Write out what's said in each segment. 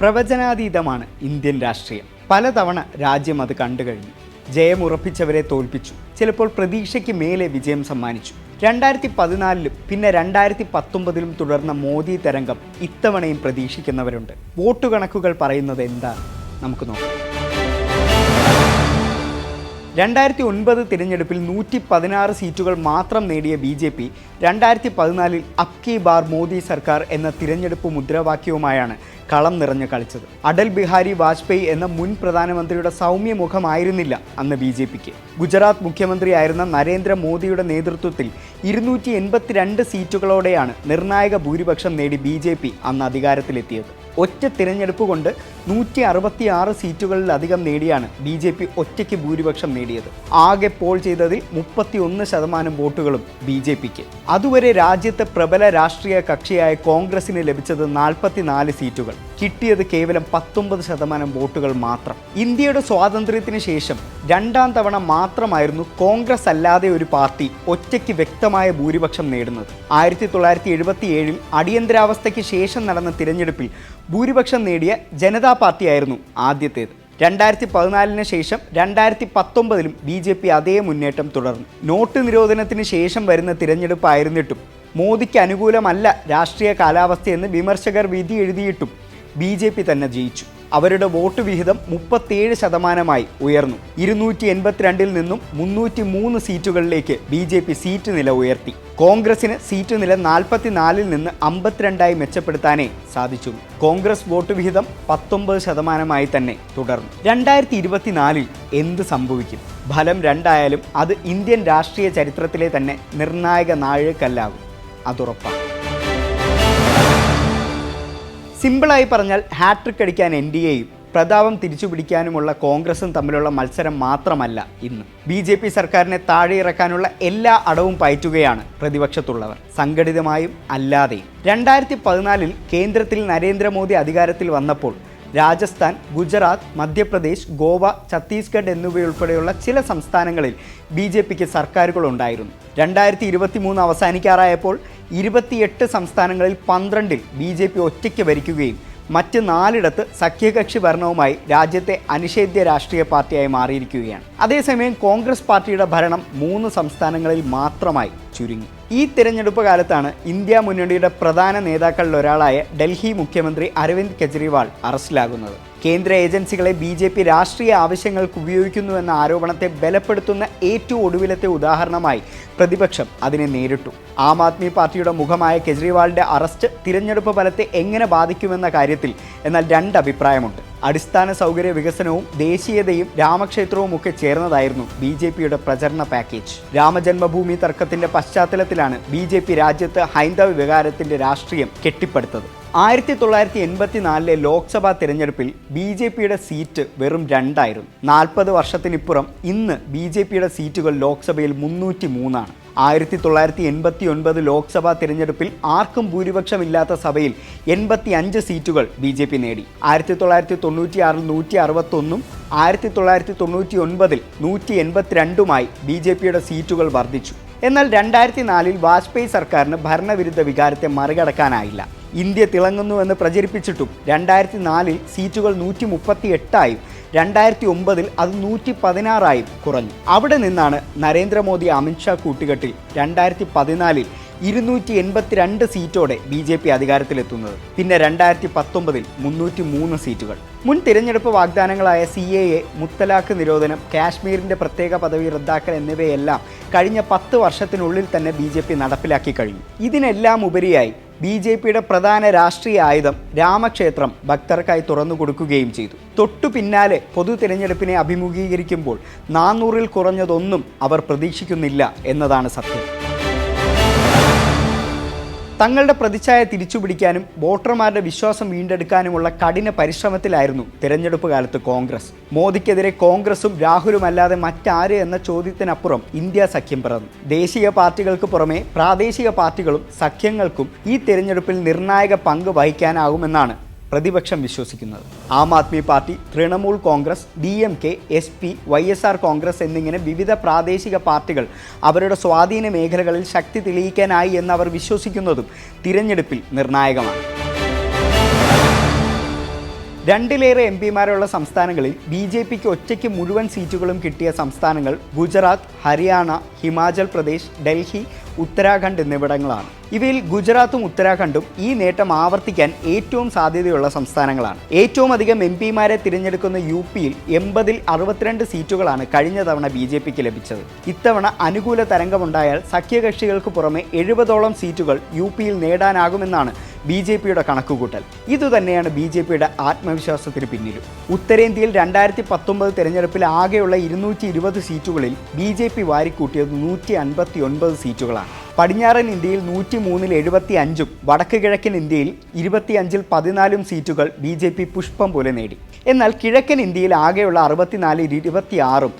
പ്രവചനാതീതമാണ് Indian രാഷ്ട്രീയം. പലതവണ രാജ്യം അത് കണ്ടു കഴിഞ്ഞു. ജയം ഉറപ്പിച്ചവരെ തോൽപ്പിച്ചു. ചിലപ്പോൾ പ്രതീക്ഷയ്ക്ക് മേലെ വിജയം സമ്മാനിച്ചു. രണ്ടായിരത്തി പതിനാലിലും പിന്നെ രണ്ടായിരത്തി പത്തൊമ്പതിലും തുടർന്ന മോദി തരംഗം ഇത്തവണയും പ്രതീക്ഷിക്കുന്നവരുണ്ട്. വോട്ട് കണക്കുകൾ പറയുന്നത് എന്താണ്? നമുക്ക് നോക്കാം. രണ്ടായിരത്തി ഒൻപത് തിരഞ്ഞെടുപ്പിൽ നൂറ്റി പതിനാറ് സീറ്റുകൾ മാത്രം നേടിയ ബി ജെ പി രണ്ടായിരത്തി പതിനാലിൽ അബ്കി ബാർ മോദി സർക്കാർ എന്ന തിരഞ്ഞെടുപ്പ് മുദ്രാവാക്യവുമായാണ് കളം നിറഞ്ഞ് കളിച്ചത്. അടൽ ബിഹാരി വാജ്പേയി എന്ന മുൻ പ്രധാനമന്ത്രിയുടെ സൗമ്യ മുഖമായിരുന്നില്ല അന്ന് ബി ജെ പിക്ക്. ഗുജറാത്ത് മുഖ്യമന്ത്രിയായിരുന്ന നരേന്ദ്രമോദിയുടെ നേതൃത്വത്തിൽ ഇരുന്നൂറ്റി എൺപത്തിരണ്ട് സീറ്റുകളോടെയാണ് നിർണായക ഭൂരിപക്ഷം നേടി ബി ജെ പി അന്ന് അധികാരത്തിലെത്തിയത്. ഒറ്റ തിരഞ്ഞെടുപ്പ് കൊണ്ട് നൂറ്റി അറുപത്തി ആറ് സീറ്റുകളിലധികം നേടിയാണ് ബി ജെ പി ഒറ്റയ്ക്ക് ഭൂരിപക്ഷം നേടിയത്. ആകെ പോൾ ചെയ്തതിൽ മുപ്പത്തി ഒന്ന് ശതമാനം വോട്ടുകളും ബി ജെ പിക്ക്. അതുവരെ രാജ്യത്തെ പ്രബല രാഷ്ട്രീയ കക്ഷിയായ കോൺഗ്രസിന് ലഭിച്ചത് നാൽപ്പത്തിനാല് സീറ്റുകൾ. കിട്ടിയത് കേവലം പത്തൊമ്പത് ശതമാനം വോട്ടുകൾ മാത്രം. ഇന്ത്യയുടെ സ്വാതന്ത്ര്യത്തിന് ശേഷം രണ്ടാം തവണ മാത്രമായിരുന്നു കോൺഗ്രസ് അല്ലാതെ ഒരു പാർട്ടി ഒറ്റയ്ക്ക് വ്യക്തമായ ഭൂരിപക്ഷം നേടുന്നത്. ആയിരത്തി തൊള്ളായിരത്തി എഴുപത്തി ഏഴിൽ അടിയന്തരാവസ്ഥയ്ക്ക് ശേഷം നടന്ന തിരഞ്ഞെടുപ്പിൽ ഭൂരിപക്ഷം നേടിയ ജനതാ പാർട്ടിയായിരുന്നു ആദ്യത്തേത്. രണ്ടായിരത്തി പതിനാലിന് ശേഷം രണ്ടായിരത്തി പത്തൊമ്പതിലും ബി ജെ പി അതേ മുന്നേറ്റം തുടർന്നു. നോട്ട് നിരോധനത്തിന് ശേഷം വരുന്ന തിരഞ്ഞെടുപ്പായിരുന്നിട്ടും മോദിക്ക് അനുകൂലമല്ല രാഷ്ട്രീയ കാലാവസ്ഥയെന്ന് വിമർശകർ വിധി എഴുതിയിട്ടും ബി തന്നെ ജയിച്ചു. അവരുടെ വോട്ട് വിഹിതം മുപ്പത്തിയേഴ് ശതമാനമായി ഉയർന്നു. ഇരുന്നൂറ്റി എൺപത്തിരണ്ടിൽ നിന്നും മുന്നൂറ്റി മൂന്ന് സീറ്റുകളിലേക്ക് ബി ജെ പി സീറ്റ് നില ഉയർത്തി. കോൺഗ്രസിന് സീറ്റ് നില നാൽപ്പത്തിനാലിൽ നിന്ന് അമ്പത്തിരണ്ടായി മെച്ചപ്പെടുത്താനേ സാധിച്ചു. കോൺഗ്രസ് വോട്ട് വിഹിതം പത്തൊമ്പത് ശതമാനമായി തന്നെ തുടർന്നു. രണ്ടായിരത്തി ഇരുപത്തിനാലിൽ എന്ത് സംഭവിക്കും? ഫലം രണ്ടായാലും അത് ഇന്ത്യൻ രാഷ്ട്രീയ ചരിത്രത്തിലെ തന്നെ നിർണായക നാഴികക്കല്ലാകും. അതുറപ്പാണ് സിമ്പിളായി പറഞ്ഞാൽ ഹാട്രിക് അടിക്കാൻ എൻ ഡി എയും പ്രതാപം തിരിച്ചുപിടിക്കാനുമുള്ള കോൺഗ്രസും തമ്മിലുള്ള മത്സരം മാത്രമല്ല ഇന്ന്. ബി ജെ പി സർക്കാരിനെ താഴെയിറക്കാനുള്ള എല്ലാ അടവും പയറ്റുകയാണ് പ്രതിപക്ഷത്തുള്ളവർ. സംഘടിതമായും അല്ലാതെയും. രണ്ടായിരത്തി പതിനാലിൽ കേന്ദ്രത്തിൽ നരേന്ദ്രമോദി അധികാരത്തിൽ വന്നപ്പോൾ രാജസ്ഥാൻ ഗുജറാത്ത് മധ്യപ്രദേശ് ഗോവ ഛത്തീസ്ഗഡ് എന്നിവയുൾപ്പെടെയുള്ള ചില സംസ്ഥാനങ്ങളിൽ ബി ജെ പിക്ക് സർക്കാരുകളുണ്ടായിരുന്നു. രണ്ടായിരത്തി ഇരുപത്തി മൂന്ന് അവസാനിക്കാറായപ്പോൾ ഇരുപത്തിയെട്ട് സംസ്ഥാനങ്ങളിൽ പന്ത്രണ്ടിൽ ബി ജെ പി ഒറ്റയ്ക്ക് ഭരിക്കുകയും മറ്റ് നാലിടത്ത് സഖ്യകക്ഷി ഭരണവുമായി രാജ്യത്തെ അനിഷേധ്യ രാഷ്ട്രീയ പാർട്ടിയായി മാറിയിരിക്കുകയാണ്. അതേസമയം കോൺഗ്രസ് പാർട്ടിയുടെ ഭരണം മൂന്ന് സംസ്ഥാനങ്ങളിൽ മാത്രമായി ചുരുങ്ങി. ഈ തിരഞ്ഞെടുപ്പ് കാലത്താണ് ഇന്ത്യ മുന്നണിയുടെ പ്രധാന നേതാക്കളിൽ ഒരാളായ ഡൽഹി മുഖ്യമന്ത്രി അരവിന്ദ് കെജ്രിവാൾ അറസ്റ്റിലാകുന്നത്. കേന്ദ്ര ഏജൻസികളെ ബി ജെ പി രാഷ്ട്രീയ ആവശ്യങ്ങൾക്ക് ഉപയോഗിക്കുന്നുവെന്ന ആരോപണത്തെ ബലപ്പെടുത്തുന്ന ഏറ്റവും ഒടുവിലത്തെ ഉദാഹരണമായി പ്രതിപക്ഷം അതിനെ നേരിട്ടു. ആം ആദ്മി പാർട്ടിയുടെ മുഖമായ കെജ്രിവാളിന്റെ അറസ്റ്റ് തിരഞ്ഞെടുപ്പ് ഫലത്തെ എങ്ങനെ ബാധിക്കുമെന്ന കാര്യത്തിൽ എന്നാൽ രണ്ട് അഭിപ്രായമുണ്ട്. അടിസ്ഥാന സൗകര്യ വികസനവും ദേശീയതയും രാമക്ഷേത്രവും ഒക്കെ ചേർന്നതായിരുന്നു ബി ജെ പിയുടെ പ്രചരണ പാക്കേജ്. രാമജന്മഭൂമി തർക്കത്തിന്റെ പശ്ചാത്തലത്തിലാണ് ബി ജെ പി രാജ്യത്ത് ഹൈന്ദവ വികാരത്തിന്റെ രാഷ്ട്രീയം കെട്ടിപ്പടുത്തത്. ആയിരത്തി തൊള്ളായിരത്തി എൺപത്തിനാലിലെ ലോക്സഭാ തിരഞ്ഞെടുപ്പിൽ ബി ജെ പിയുടെ സീറ്റ് വെറും രണ്ടായിരുന്നു. നാൽപ്പത് വർഷത്തിനിപ്പുറം ഇന്ന് ബി ജെ പിയുടെ സീറ്റുകൾ ലോക്സഭയിൽ മുന്നൂറ്റി മൂന്നാണ്. ആയിരത്തി തൊള്ളായിരത്തി എൺപത്തി ഒൻപത് ലോക്സഭാ തിരഞ്ഞെടുപ്പിൽ ആർക്കും ഭൂരിപക്ഷമില്ലാത്ത സഭയിൽ എൺപത്തി അഞ്ച് സീറ്റുകൾ ബി ജെ പി നേടി. ആയിരത്തി തൊള്ളായിരത്തി തൊണ്ണൂറ്റി ആറിൽ നൂറ്റി അറുപത്തൊന്നും ആയിരത്തി തൊള്ളായിരത്തി തൊണ്ണൂറ്റി ഒൻപതിൽ നൂറ്റി എൺപത്തിരണ്ടുമായി ബി ജെ പിയുടെ സീറ്റുകൾ വർദ്ധിച്ചു. എന്നാൽ രണ്ടായിരത്തി നാലിൽ വാജ്പേയി സർക്കാരിന് ഭരണവിരുദ്ധ വികാരത്തെ മറികടക്കാനായില്ല. ഇന്ത്യ തിളങ്ങുന്നുവെന്ന് പ്രചരിപ്പിച്ചിട്ടും രണ്ടായിരത്തി നാലിൽ സീറ്റുകൾ നൂറ്റി മുപ്പത്തി എട്ടായും രണ്ടായിരത്തി ഒമ്പതിൽ അത് നൂറ്റി പതിനാറായി കുറഞ്ഞു. അവിടെ നിന്നാണ് നരേന്ദ്രമോദി അമിത്ഷാ കൂട്ടുകെട്ടിൽ രണ്ടായിരത്തി പതിനാലിൽ ഇരുന്നൂറ്റി എൺപത്തിരണ്ട് സീറ്റോടെ ബി ജെ പി അധികാരത്തിലെത്തുന്നത്. പിന്നെ രണ്ടായിരത്തി പത്തൊമ്പതിൽ മുന്നൂറ്റി മൂന്ന് സീറ്റുകൾ. മുൻ തിരഞ്ഞെടുപ്പ് വാഗ്ദാനങ്ങളായ സി എ എ മുത്തലാഖ് നിരോധനം കാശ്മീരിന്റെ പ്രത്യേക പദവി റദ്ദാക്കൽ എന്നിവയെല്ലാം കഴിഞ്ഞ പത്ത് വർഷത്തിനുള്ളിൽ തന്നെ ബി ജെ പി നടപ്പിലാക്കി കഴിഞ്ഞു. ഇതിനെല്ലാം ഉപരിയായി ബി ജെ പിയുടെ പ്രധാന രാഷ്ട്രീയ ആയുധം രാമക്ഷേത്രം ഭക്തർക്കായി തുറന്നു കൊടുക്കുകയും ചെയ്തു. തൊട്ടു പിന്നാലെ പൊതു തിരഞ്ഞെടുപ്പിനെ അഭിമുഖീകരിക്കുമ്പോൾ നാനൂറിൽ കുറഞ്ഞതൊന്നും അവർ പ്രതീക്ഷിക്കുന്നില്ല എന്നതാണ് സത്യം. തങ്ങളുടെ പ്രതിച്ഛായ തിരിച്ചുപിടിക്കാനും വോട്ടർമാരുടെ വിശ്വാസം വീണ്ടെടുക്കാനുമുള്ള കഠിന പരിശ്രമത്തിലായിരുന്നു തിരഞ്ഞെടുപ്പ് കാലത്ത് കോൺഗ്രസ്. മോദിക്കെതിരെ കോൺഗ്രസും രാഹുലുമല്ലാതെ മറ്റാര് എന്ന ചോദ്യത്തിനപ്പുറം ഇന്ത്യ സഖ്യം പിറന്നു. ദേശീയ പാർട്ടികൾക്ക് പുറമെ പ്രാദേശിക പാർട്ടികളും സഖ്യങ്ങൾക്കും ഈ തിരഞ്ഞെടുപ്പിൽ നിർണായക പങ്ക് വഹിക്കാനാകുമെന്നാണ് പ്രതിപക്ഷം വിശ്വസിക്കുന്നത്. Aam Aadmi Party Trinamool Congress D M K S P Y S R Congress എന്നിങ്ങനെ വിവിധ പ്രാദേശിക പാർട്ടികൾ അവരുടെ സ്വാധീന മേഖലകളിൽ ശക്തി തെളിയിക്കാനായി എന്ന് അവർ വിശ്വസിക്കുന്നതും തിരഞ്ഞെടുപ്പിൽ നിർണായകമാണ്. രണ്ടിലേറെ എം പിമാരുള്ള സംസ്ഥാനങ്ങളിൽ ബി ജെ പിക്ക് ഒറ്റയ്ക്ക് മുഴുവൻ സീറ്റുകളും കിട്ടിയ സംസ്ഥാനങ്ങൾ ഗുജറാത്ത് ഹരിയാന ഹിമാചൽ പ്രദേശ് ഡൽഹി ഉത്തരാഖണ്ഡ് എന്നിവിടങ്ങളാണ്. ഇവയിൽ ഗുജറാത്തും ഉത്തരാഖണ്ഡും ഈ നേട്ടം ആവർത്തിക്കാൻ ഏറ്റവും സാധ്യതയുള്ള സംസ്ഥാനങ്ങളാണ്. ഏറ്റവും അധികം എം പിമാരെ തിരഞ്ഞെടുക്കുന്ന യു പിയിൽ എൺപതിൽ അറുപത്തിരണ്ട് സീറ്റുകളാണ് കഴിഞ്ഞ തവണ ബി ജെ പിക്ക് ലഭിച്ചത്. ഇത്തവണ അനുകൂല തരംഗമുണ്ടായാൽ സഖ്യകക്ഷികൾക്ക് പുറമെ എഴുപതോളം സീറ്റുകൾ യു പിയിൽ നേടാനാകുമെന്നാണ് ബി ജെ പിയുടെ കണക്കുകൂട്ടൽ. ഇതുതന്നെയാണ് ബി ജെ പിയുടെ ആത്മവിശ്വാസത്തിന് പിന്നിലും. ഉത്തരേന്ത്യയിൽ രണ്ടായിരത്തി പത്തൊമ്പത് തെരഞ്ഞെടുപ്പിൽ ആകെയുള്ള ഇരുന്നൂറ്റി ഇരുപത് സീറ്റുകളിൽ ബി ജെ പി വാരിക്കൂട്ടിയത് നൂറ്റി അൻപത്തി ഒൻപത് സീറ്റുകളാണ്. പടിഞ്ഞാറൻ ഇന്ത്യയിൽ നൂറ്റി മൂന്നിൽ എഴുപത്തി അഞ്ചും വടക്ക് കിഴക്കൻ ഇന്ത്യയിൽ ഇരുപത്തിയഞ്ചിൽ പതിനാലും സീറ്റുകൾ ബി ജെ പി പുഷ്പം പോലെ നേടി. എന്നാൽ കിഴക്കൻ ഇന്ത്യയിൽ ആകെയുള്ള അറുപത്തിനാലിൽ ഇരുപത്തിയാറും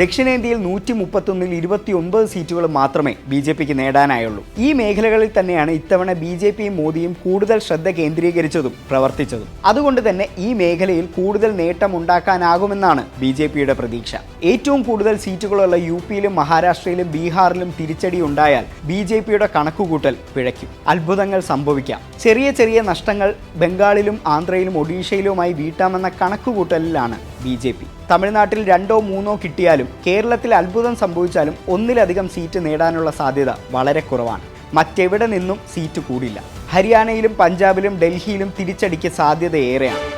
ദക്ഷിണേന്ത്യയിൽ നൂറ്റി മുപ്പത്തൊന്നിൽ ഇരുപത്തി ഒൻപത് സീറ്റുകൾ മാത്രമേ ബി ജെ പിക്ക് നേടാനായുള്ളൂ. ഈ മേഖലകളിൽ തന്നെയാണ് ഇത്തവണ ബി ജെ പിയും മോദിയും കൂടുതൽ ശ്രദ്ധ കേന്ദ്രീകരിച്ചതും പ്രവർത്തിച്ചതും. അതുകൊണ്ട് തന്നെ ഈ മേഖലയിൽ കൂടുതൽ നേട്ടം ഉണ്ടാക്കാനാകുമെന്നാണ് ബി ജെ പിയുടെ പ്രതീക്ഷ. ഏറ്റവും കൂടുതൽ സീറ്റുകളുള്ള യു പിയിലും മഹാരാഷ്ട്രയിലും ബീഹാറിലും തിരിച്ചടി ഉണ്ടായാൽ ബി ജെ പിയുടെ കണക്കുകൂട്ടൽ പിഴയ്ക്കും. അത്ഭുതങ്ങൾ സംഭവിക്കാം. ചെറിയ ചെറിയ നഷ്ടങ്ങൾ ബംഗാളിലും ആന്ധ്രയിലും ഒഡീഷയിലുമായി വീട്ടാമെന്ന കണക്കുകൂട്ടലിലാണ് ബി ജെ പി. തമിഴ്നാട്ടിൽ രണ്ടോ മൂന്നോ കിട്ടിയാലും കേരളത്തിൽ അത്ഭുതം സംഭവിച്ചാലും ഒന്നിലധികം സീറ്റ് നേടാനുള്ള സാധ്യത വളരെ കുറവാണ്. മറ്റെവിടെ നിന്നും സീറ്റ് കൂടില്ല. ഹരിയാനയിലും പഞ്ചാബിലും ഡൽഹിയിലും തിരിച്ചടിക്ക് സാധ്യത ഏറെയാണ്.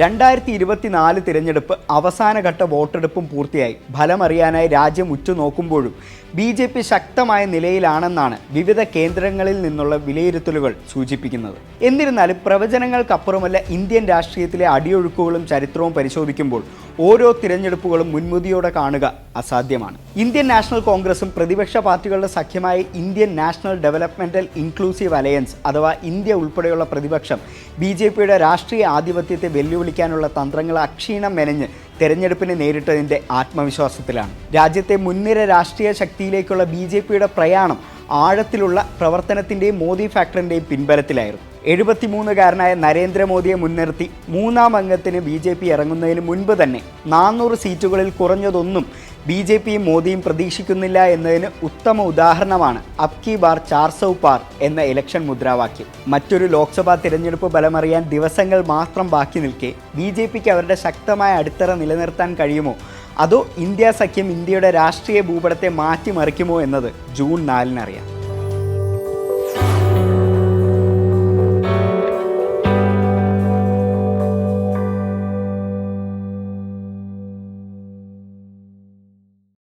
രണ്ടായിരത്തി ഇരുപത്തിനാല് തിരഞ്ഞെടുപ്പ് അവസാനഘട്ട വോട്ടെടുപ്പും പൂർത്തിയായി. ഫലമറിയാനായി രാജ്യം ഉറ്റുനോക്കുമ്പോഴും ബി ജെ പി ശക്തമായ നിലയിലാണെന്നാണ് വിവിധ കേന്ദ്രങ്ങളിൽ നിന്നുള്ള വിലയിരുത്തലുകൾ സൂചിപ്പിക്കുന്നത്. എന്നിരുന്നാലും പ്രവചനങ്ങൾക്കപ്പുറമല്ല ഇന്ത്യൻ രാഷ്ട്രീയത്തിലെ അടിയൊഴുക്കുകളും ചരിത്രവും പരിശോധിക്കുമ്പോൾ ഓരോ തിരഞ്ഞെടുപ്പുകളും മുൻമുതിയോടെ കാണുക അസാധ്യമാണ്. ഇന്ത്യൻ നാഷണൽ കോൺഗ്രസും പ്രതിപക്ഷ പാർട്ടികളുടെ സഖ്യമായ Indian National Developmental Inclusive Alliance അഥവാ ഇന്ത്യ ഉൾപ്പെടെയുള്ള പ്രതിപക്ഷം ബി രാഷ്ട്രീയ ആധിപത്യത്തെ വെല്ലുവിളിക്കാനുള്ള തന്ത്രങ്ങൾ അക്ഷീണം മെനഞ്ഞ് തെരഞ്ഞെടുപ്പിനെ നേരിട്ടതിന്റെ ആത്മവിശ്വാസത്തിലാണ്. രാജ്യത്തെ മുൻനിര രാഷ്ട്രീയ ശക്തിയിലേക്കുള്ള ബി ജെ പിയുടെ പ്രയാണം ആഴത്തിലുള്ള പ്രവർത്തനത്തിന്റെയും മോദി ഫാക്ടറിന്റെയും പിൻബലത്തിലായിരുന്നു. എഴുപത്തിമൂന്നുകാരനായ നരേന്ദ്രമോദിയെ മുൻനിർത്തി മൂന്നാം അംഗത്തിന് ബി ജെ പി ഇറങ്ങുന്നതിന് മുൻപ് തന്നെ നാനൂറ് സീറ്റുകളിൽ കുറഞ്ഞതൊന്നും ബി ജെ പിയും മോദിയും പ്രതീക്ഷിക്കുന്നില്ല എന്നതിന് ഉത്തമ ഉദാഹരണമാണ് അബ് കി ബാർ ചാർ സൗ പാർ എന്ന ഇലക്ഷൻ മുദ്രാവാക്യം. മറ്റൊരു ലോക്സഭാ തിരഞ്ഞെടുപ്പ് ഫലമറിയാൻ ദിവസങ്ങൾ മാത്രം ബാക്കി നിൽക്കെ ബി ജെ പിക്ക് അവരുടെ ശക്തമായ അടിത്തറ നിലനിർത്താൻ കഴിയുമോ? അതോ ഇന്ത്യ സഖ്യം ഇന്ത്യയുടെ രാഷ്ട്രീയ ഭൂപടത്തെ മാറ്റിമറിക്കുമോ എന്നത് ജൂൺ നാലിനറിയാം